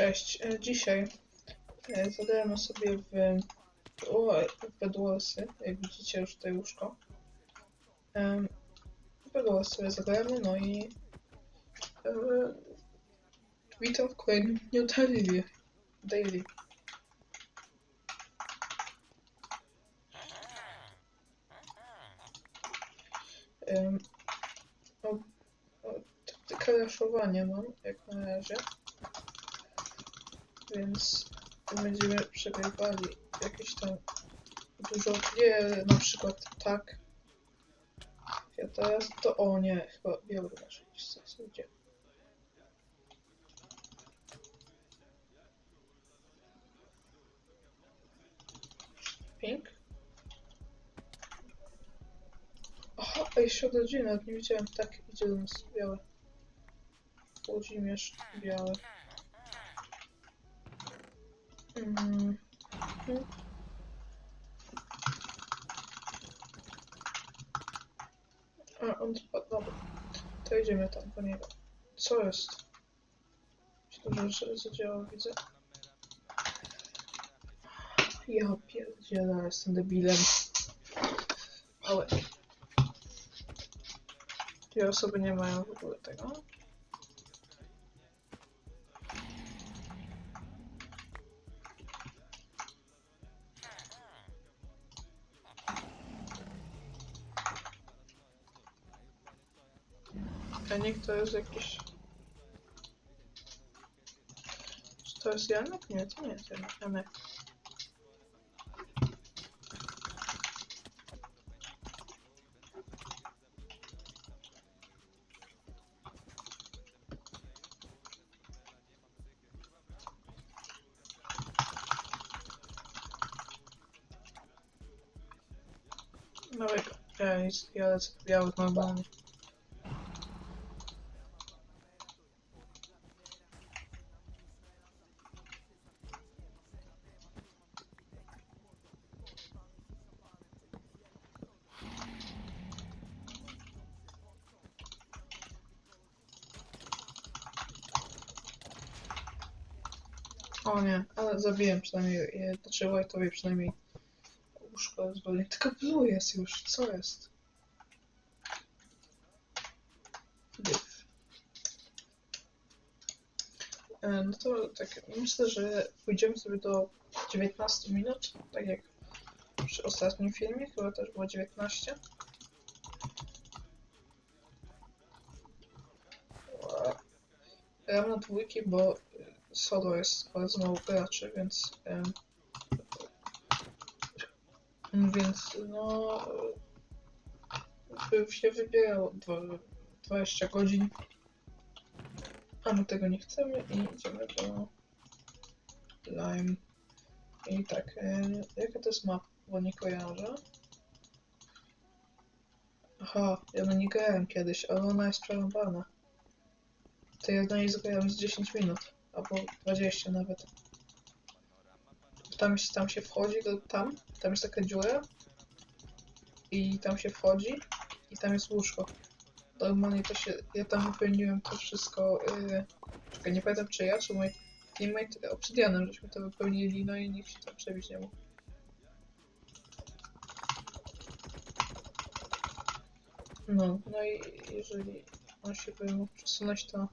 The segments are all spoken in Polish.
Cześć. E, Dzisiaj e, zagramy sobie w, Bedwarsy, jak widzicie już tutaj łóżko. W Bedwars sobie zagramy, no i e, witam w kolejnym dniu daily. daily. Em, o, o, raszowania mam, jak na razie. Więc będziemy przegrywali jakieś tam dużo, nie, na przykład tak. Ja teraz to, o nie, chyba biały nasz jakiś sens idzie. Pink? Aha, ej, środodzina, nawet nie widziałem, tak, idzie do nas białe. Włodzimierz, białe. Mm. A, on spadł, dobra. To idziemy tam po niego. Co jest? Dużo rzeczy zadziało, widzę. Ja pierdzielę, jestem debilem. Ale... Dwie osoby nie mają w ogóle tego. Niech to jest jakiś... Czy to jest Janek? Nie, to nie jest Janek. Janek. Ja, nic- ja lecę białych normalnie. O nie, ale zabiłem przynajmniej, je- znaczy White'owi przynajmniej łóżko zwolnię. Tylko blue jest już, co jest? Div. E, No to tak, myślę, że pójdziemy sobie do 19 minut, tak jak przy ostatnim filmie, chyba też było 19. Ła. Gram na dwójki, bo solo jest bardzo mało graczy, więc więc no by się wybierało dwa- 20 godzin. A my tego nie chcemy i idziemy do Lime. I tak, e, jaka to jest mapa? Bo nie kojarzę. Aha, ja na nie grałem kiedyś, ale ona jest przerąbana. To ja na niej z 10 minut, albo 20 nawet. Tam, tam się wchodzi, do, tam, tam jest taka dziura i tam się wchodzi i tam jest łóżko. Normalnie to się, ja tam wypełniłem to wszystko, yy, czekaj, nie pamiętam czy ja, czy mój teammate obsydianem, żeśmy to wypełnili, no i nikt się tam przebić nie mógł. No, no i jeżeli on się by mógł przesunąć, to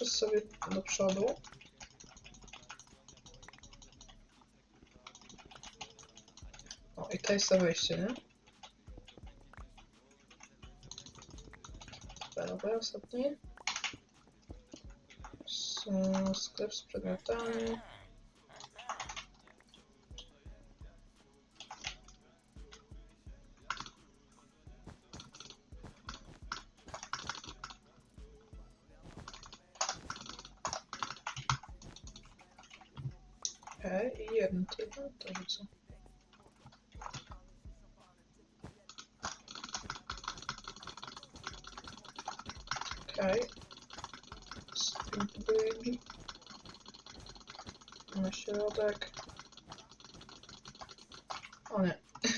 poszedł sobie do przodu. O, i to jest to wejście, nie? Dobra, ostatni. S sklep z przedmiotami. Okej, i jedno tylko, to rzucę. Okej. Speed bridge. Na środek. O nie.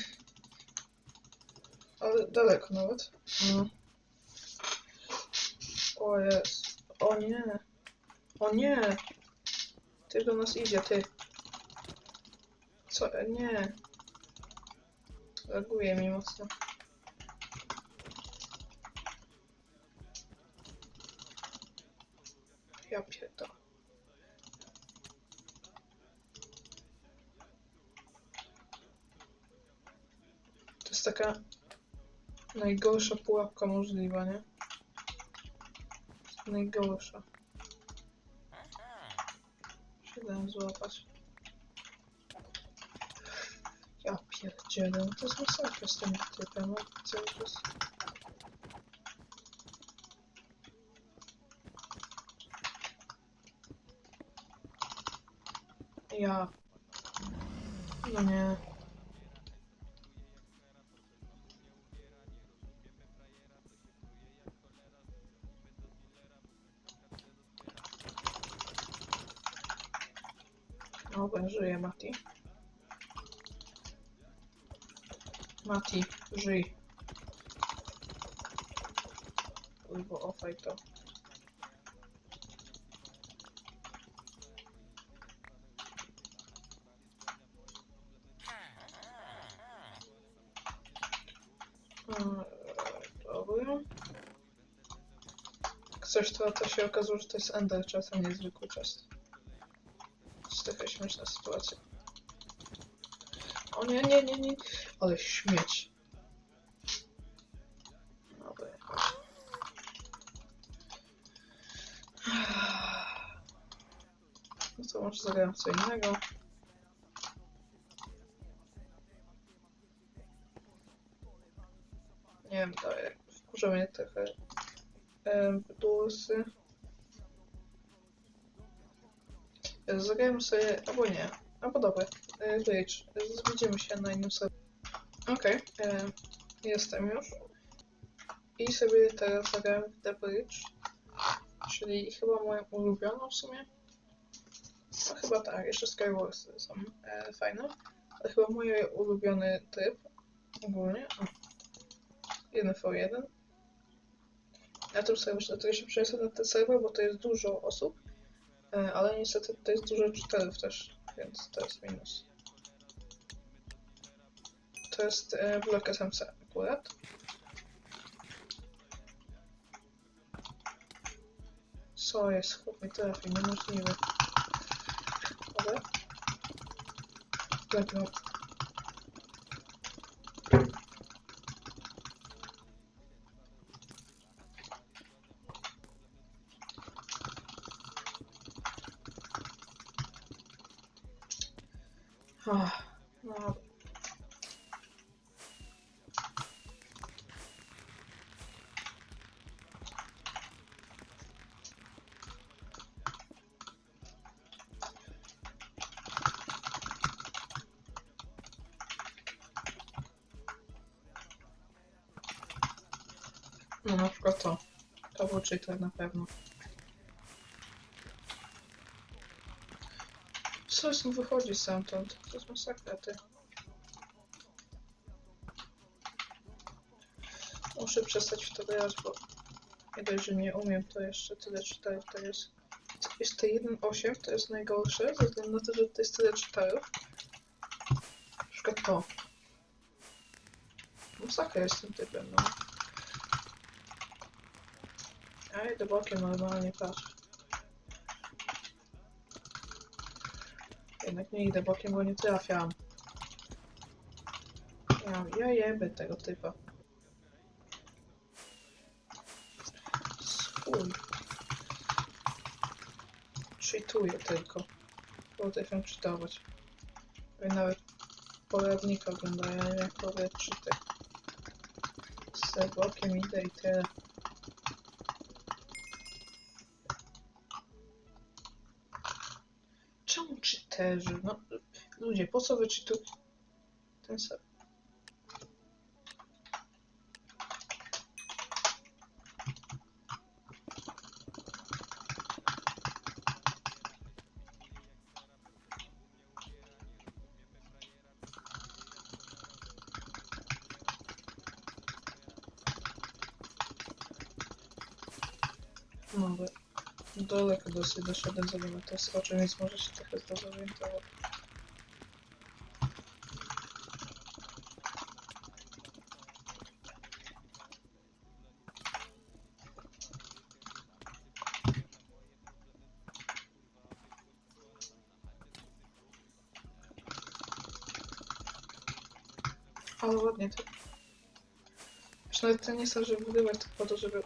Ale daleko nawet. No. O jest. O nie. O nie! Ty do nas idzie, ty. Co? Nie. Reaguje mi mocno. Ja pierdolę. To jest taka najgorsza pułapka możliwa, nie? Najgorsza. Się dałem złapać. Ja pierdzielę, no to jest masakra z tym typem, no cały czas. Ja. No nie. Dobra, żyje Mati. Mati, żyj. Albo ofaj to. Coś to, to się okazało, że to jest Ender Chest, a nie zwykły chest. To jest taka śmieszna sytuacja. O nie, nie, nie, nie. Ale śmieć. No to może zagram w co innego. Nie wiem, jak wkurza mnie trochę em, dulsy. Zagrajmy sobie, albo nie, albo dobra, e, Rage. Widzimy się na innym sobie. Okej, e, jestem już. I sobie teraz zagram w The Bridge. Czyli chyba moją ulubioną w sumie. No chyba tak, jeszcze Skywarsy są e, fajne. Ale chyba mój ulubiony tryb ogólnie. O. 1v1. Na tym serwerze, dlatego się przeniosę na ten serwer, bo to jest dużo osób. E, ale niestety to jest dużo cheaterów też, więc to jest minus. To jest e, blok SMC akurat. Co jest? Chłop mi trafi, niemożliwe. Dobra. No na przykład to. To był cheater na pewno. Co z nim wychodzi stamtąd? To jest masakra, ty. Muszę przestać w to grać, bo nie dość, że nie umiem, to jeszcze tyle czytarów to jest. Jest to 1.8, to jest najgorsze, ze względu na to, że to jest tyle czytarów. Na przykład to. Masakra jest tym typem, no. Ja idę bokiem normalnie, patrz. Jednak nie idę bokiem, bo nie trafiam. Ja, ja jebę tego typa. Swój. Cheatuję tylko. Potrafię cheatować. Ja nawet poradnika oglądają jak powie cheater. Z bokiem idę i tyle. Czemu cheaterzy? No, ludzie, po co wy cheatujecie? Ten sam. Dobra. Daleko dosyć doszedłem zanim to skoczę, więc może się trochę zdezorientować. Ale ładnie to. Nawet to nie są, żeby wygrywać, tylko po to, żeby...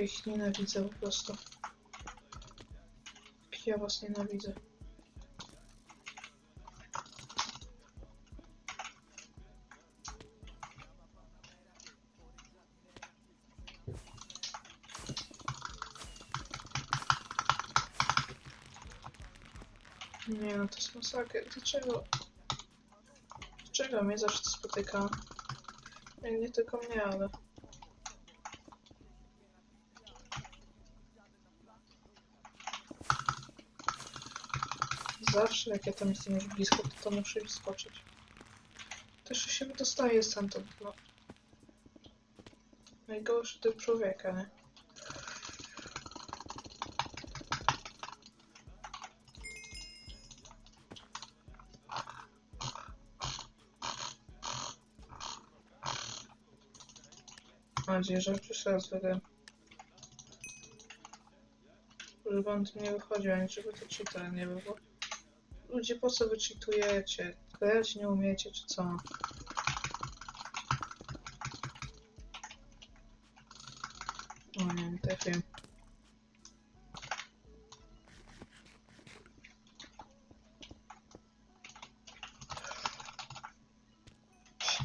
Ja ich nienawidzę po prostu. Ja was nienawidzę. Nie no, to jest masakra. Dlaczego? Dlaczego mnie zawsze spotyka? Nie tylko mnie, ale... Zawsze jak ja tam jestem już blisko, to, to muszę skoczyć. Też się wydostaje stamtąd, no. Najgorszy typ człowieka, nie? Mam nadzieję, że już raz wygram. Żeby on tu nie wychodził, ani żeby to cheater nie był, bo... Ludzie, po co wy cheatujecie? Nie umiecie, czy co? O nie trafiłem.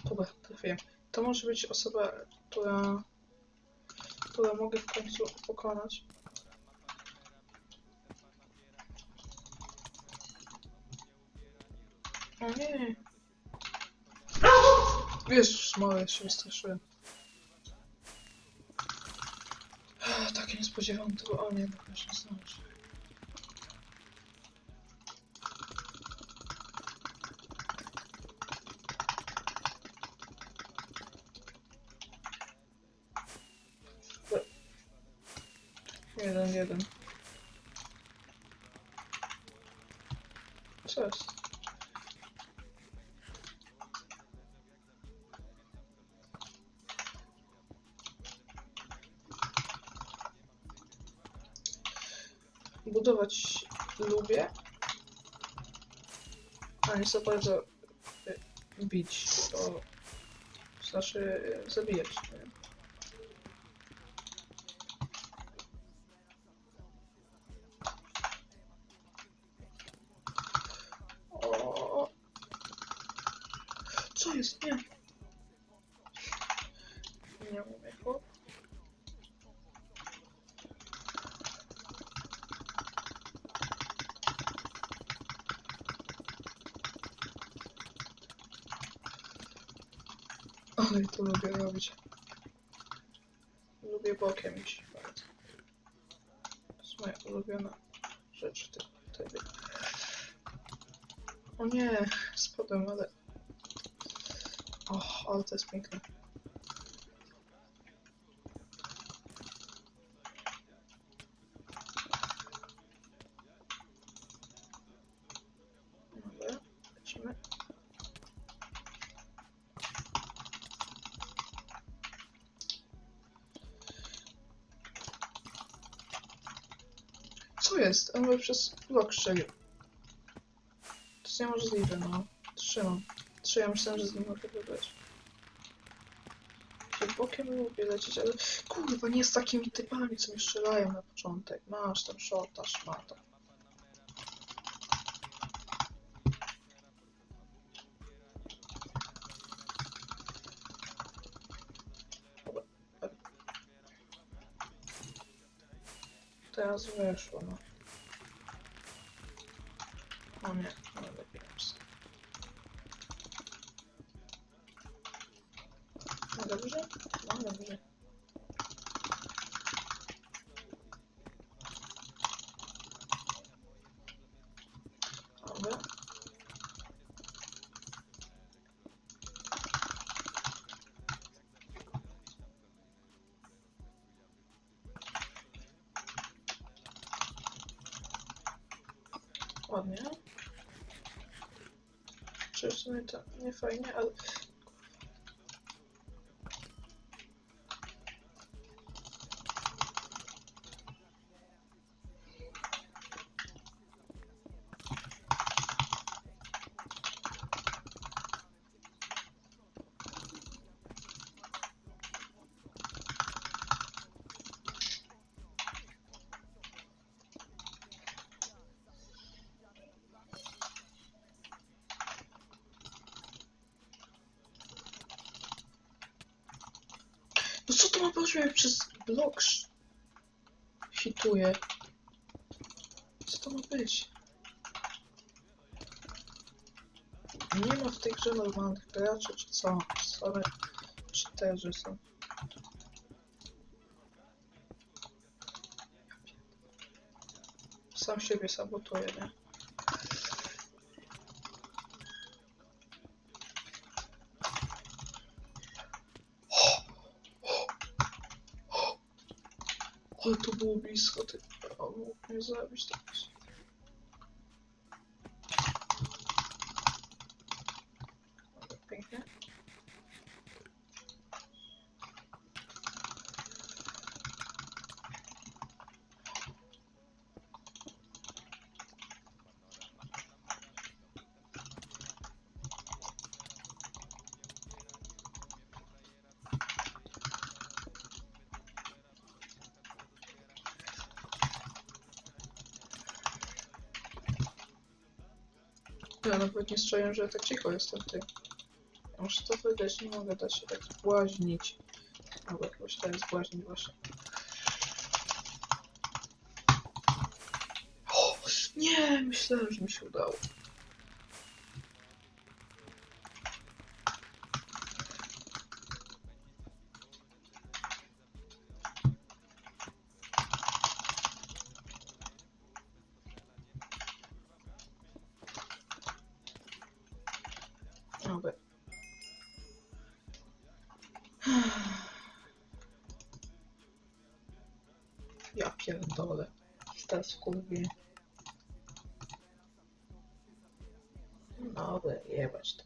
Dobra, trafiłem. To może być osoba, która... która mogę w końcu pokonać. O nie. Jezus Maria, się wystraszyłem. Ach, Takie niespodziewane to było. O nie, no już nie. Jeden, jeden. Co? Budować lubię, a nie za bardzo bić, to znaczy y, zabijać. Nie? Ale to lubię robić. Lubię bokiem iść bardzo. To jest moja ulubiona rzecz w tym trybie. O nie, spadłem, ale... O, ale to jest piękne. Dobra, lecimy. Co jest? On mnie przez blok strzelił. To jest niemożliwe, no. Trzymam. Trzymam, myślałem, że z nim mogę wybrać. Się bokiem lubię lecieć, ale kurwa, nie z takimi typami, co mi strzelają na początek. Masz tam shota, szmata. Teraz weszło, no. O nie, no lepiej jest. No dobrze? No dobrze. Dobra. ładnie. Czy w to nie fajnie, ale... Że mnie przez blok hituje? Co to ma być? Nie ma w tej grze normalnych graczy, czy co? Same cheaterzy są. Sam siebie sabotuje, nie? Ale to było blisko, ty. O, mógł mnie zabić teraz. Dobra, Pięknie. Ja nawet nie strzeliłem, że tak cicho jestem. Ja Muszę to wydać, nie mogę dać się tak zbłaźnić. Dobra, jakoś to jest zbłaźnić właśnie. O, nie, myślałem, że mi się udało. Teraz kurwie. Dobra, jebać to.